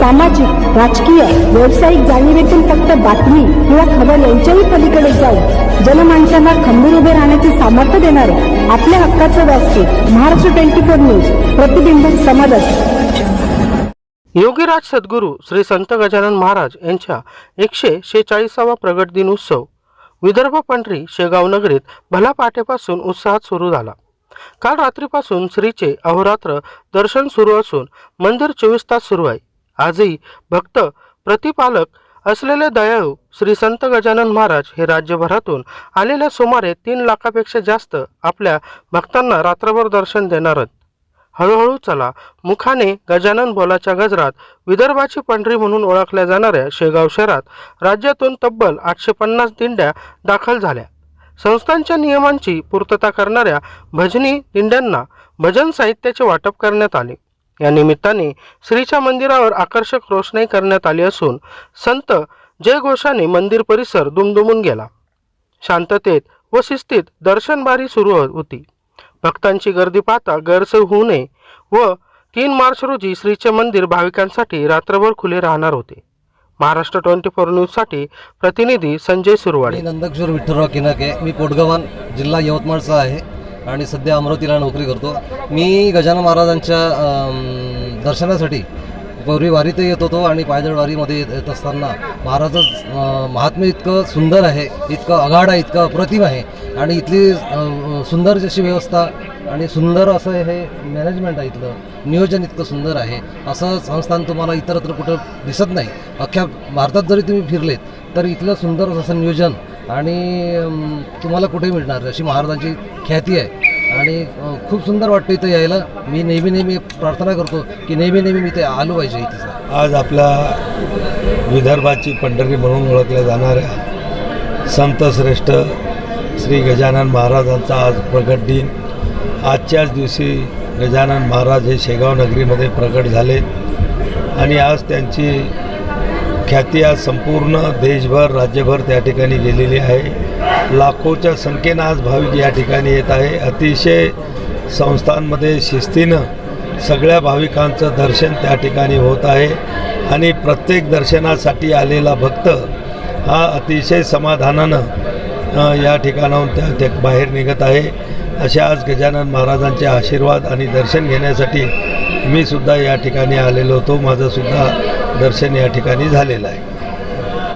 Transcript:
सामाजिक राजकीय व्यावसायिक जाणीवेतून फक्त बातमी किंवा खबर यांच्याही पलीकडे जाऊन जनमानसांना खंबीर उभे राहण्याचे सामर्थ्य देणारे आपल्या हक्काचं व्यासपीठ महाराष्ट्र ट्वेंटी फोर न्यूज प्रतिबिंब समाजाचे योगीराज सद्गुरू श्री संत गजानन महाराज यांच्या एकशे शेचाळीसावा प्रगट दिन उत्सव विदर्भ पंढरी शेगाव नगरीत भला पाठेपासून उत्साहात सुरू झाला. काल रात्रीपासून श्रीचे अहोरात्र दर्शन सुरू असून मंदिर चोवीस तास सुरू आहे. आजही भक्त प्रतिपालक असलेले दयाळू श्री संत गजानन महाराज हे राज्यभरातून आलेल्या सुमारे तीन लाखापेक्षा जास्त आपल्या भक्तांना रात्रभर दर्शन देणारच हळूहळू चला मुखाने गजानन बोलाच्या गजरात विदर्भाची पंढरी म्हणून ओळखल्या जाणाऱ्या शेगाव शहरात राज्यातून तब्बल आठशे पन्नास दिंड्या दाखल झाल्या. संस्थांच्या नियमांची पूर्तता करणाऱ्या भजनी दिंड्यांना भजन साहित्याचे वाटप करण्यात आले. या निमित्ताने श्रीच्या मंदिरावर आकर्षक रोषणाई करण्यात आली असून संत जयघोषाने मंदिर परिसर दुमदुमून गेला. शांततेत व शिस्तीत दर्शनबारी सुरू होती. भक्तांची गर्दी पाहता गैरसोय होऊ नये व तीन मार्च रोजी श्रीचे मंदिर भाविकांसाठी रात्रभर खुले राहणार होते. महाराष्ट्र ट्वेंटी फोर न्यूजसाठी प्रतिनिधी संजय सुरवाडे. नंदकिशोर विठ्ठलराव किनके. मी कोटगव्हाण जिल्हा यवतमाळचा आहे. आणि सध्या अमरावतीला नोकरी करतो. मी गजानन महाराजांच्या दर्शनासाठी पूर्वी वारीतही येत होतो आणि पायदळ वारीमध्ये येत असताना महाराजच महात्म्य इतकं सुंदर आहे इतकं अगाढ आहे इतकं अप्रतिम आहे. आणि इथली सुंदर जशी व्यवस्था आणि सुंदर असं हे मॅनेजमेंट आहे इथलं नियोजन इतकं सुंदर आहे. असं संस्थान तुम्हाला इतरत्र कुठं दिसत नाही. अख्ख्या भारतात जरी तुम्ही फिरलेत तर इथलं सुंदर असं नियोजन आणि तुम्हाला कुठेही मिळणार अशी महाराजांची ख्याती आहे. आणि खूप सुंदर वाटतं इथं यायला. मी नेहमी नेहमी प्रार्थना करतो की नेहमी नेहमी मी ते आलो पाहिजे इथं आज आपल्या विदर्भाची पंढरी म्हणून ओळखल्या जाणाऱ्या संत श्रेष्ठ श्री गजानन महाराजांचा आज प्रगट दिन. आजच्याच दिवशी गजानन महाराज हे शेगाव नगरीमध्ये प्रकट झाले. आणि आज त्यांची ख्याती आज संपूर्ण देशभर राज्यभर त्या ठिकाणी गेलेली आहे. लाखोच्या संख्येनं आज भाविक या ठिकाणी येत आहे. अतिशय संस्थांमध्ये शिस्तीनं सगळ्या भाविकांचं दर्शन त्या ठिकाणी होत आहे. आणि प्रत्येक दर्शनासाठी आलेला भक्त हा अतिशय समाधानानं या ठिकाणाहून त्या त्या बाहेर निघत आहे. अशा आज गजानन महाराजांचे आशीर्वाद आणि दर्शन घेण्यासाठी मी सुद्धा या ठिकाणी आलेलो होतो. माझंसुद्धा दर्शन या ठिकाणी झालेलं आहे.